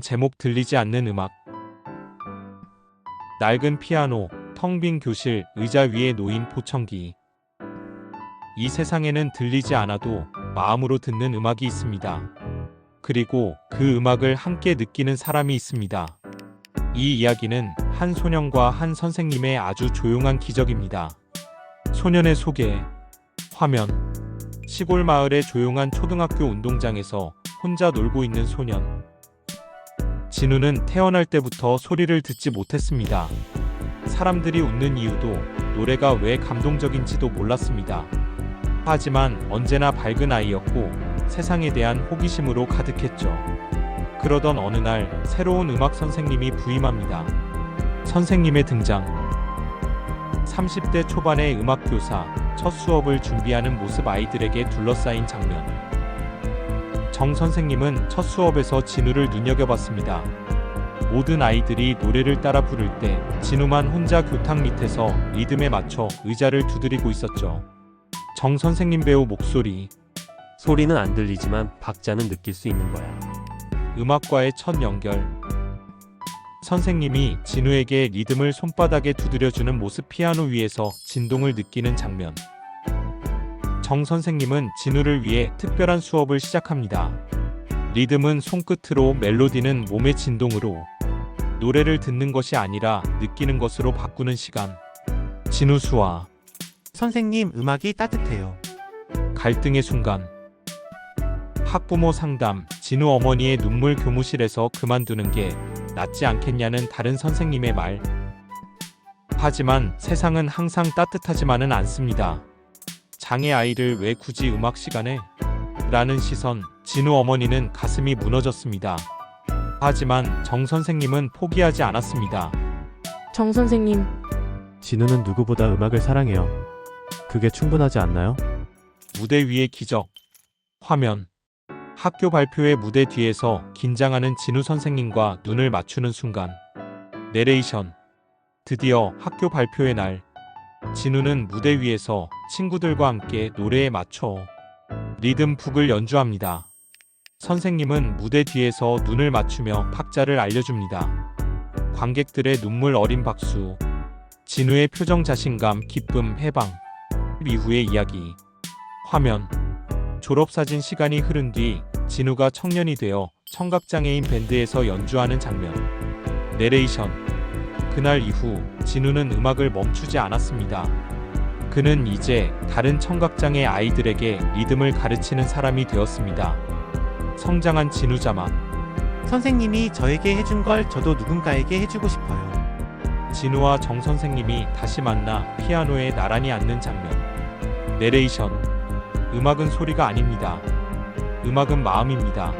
제목 들리지 않는 음악 낡은 피아노, 텅 빈 교실, 의자 위에 놓인 포청기 이 세상에는 들리지 않아도 마음으로 듣는 음악이 있습니다. 그리고 그 음악을 함께 느끼는 사람이 있습니다. 이 이야기는 한 소년과 한 선생님의 아주 조용한 기적입니다. 소년의 소개 화면 시골 마을의 조용한 초등학교 운동장에서 혼자 놀고 있는 소년 진우는 태어날 때부터 소리를 듣지 못했습니다. 사람들이 웃는 이유도 노래가 왜 감동적인지도 몰랐습니다. 하지만 언제나 밝은 아이였고 세상에 대한 호기심으로 가득했죠. 그러던 어느 날 새로운 음악 선생님이 부임합니다. 선생님의 등장. 30대 초반의 음악 교사, 첫 수업을 준비하는 모습 아이들에게 둘러싸인 장면. 정 선생님은 첫 수업에서 진우를 눈여겨봤습니다. 모든 아이들이 노래를 따라 부를 때 진우만 혼자 교탁 밑에서 리듬에 맞춰 의자를 두드리고 있었죠. 정 선생님 배우 목소리, 소리는 안 들리지만 박자는 느낄 수 있는 거야. 음악과의 첫 연결. 선생님이 진우에게 리듬을 손바닥에 두드려주는 모습 피아노 위에서 진동을 느끼는 장면. 정 선생님은 진우를 위해 특별한 수업을 시작합니다. 리듬은 손끝으로 멜로디는 몸의 진동으로 노래를 듣는 것이 아니라 느끼는 것으로 바꾸는 시간. 진우 수와 선생님, 음악이 따뜻해요. 갈등의 순간. 학부모 상담, 진우 어머니의 눈물 교무실에서 그만두는 게 낫지 않겠냐는 다른 선생님의 말. 하지만 세상은 항상 따뜻하지만은 않습니다. 장애 아이를 왜 굳이 음악 시간에? 라는 시선, 진우 어머니는 가슴이 무너졌습니다. 하지만 정 선생님은 포기하지 않았습니다. 정 선생님, 진우는 누구보다 음악을 사랑해요. 그게 충분하지 않나요? 무대 위의 기적. 화면. 학교 발표회 무대 뒤에서 긴장하는 진우 선생님과 눈을 맞추는 순간. 내레이션. 드디어 학교 발표회 날. 진우는 무대 위에서 친구들과 함께 노래에 맞춰 리듬 북을 연주합니다. 선생님은 무대 뒤에서 눈을 맞추며 박자를 알려줍니다. 관객들의 눈물 어린 박수. 진우의 표정 자신감, 기쁨, 해방. 이후의 이야기. 화면. 졸업사진 시간이 흐른 뒤 진우가 청년이 되어 청각장애인 밴드에서 연주하는 장면. 내레이션. 그날 이후 진우는 음악을 멈추지 않았습니다. 그는 이제 다른 청각장애 아이들에게 리듬을 가르치는 사람이 되었습니다. 성장한 진우 자막. 선생님이 저에게 해준 걸 저도 누군가에게 해주고 싶어요. 진우와 정 선생님이 다시 만나 피아노에 나란히 앉는 장면. 내레이션. 음악은 소리가 아닙니다. 음악은 마음입니다.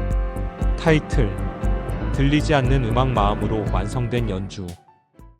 타이틀. 들리지 않는 음악 마음으로 완성된 연주.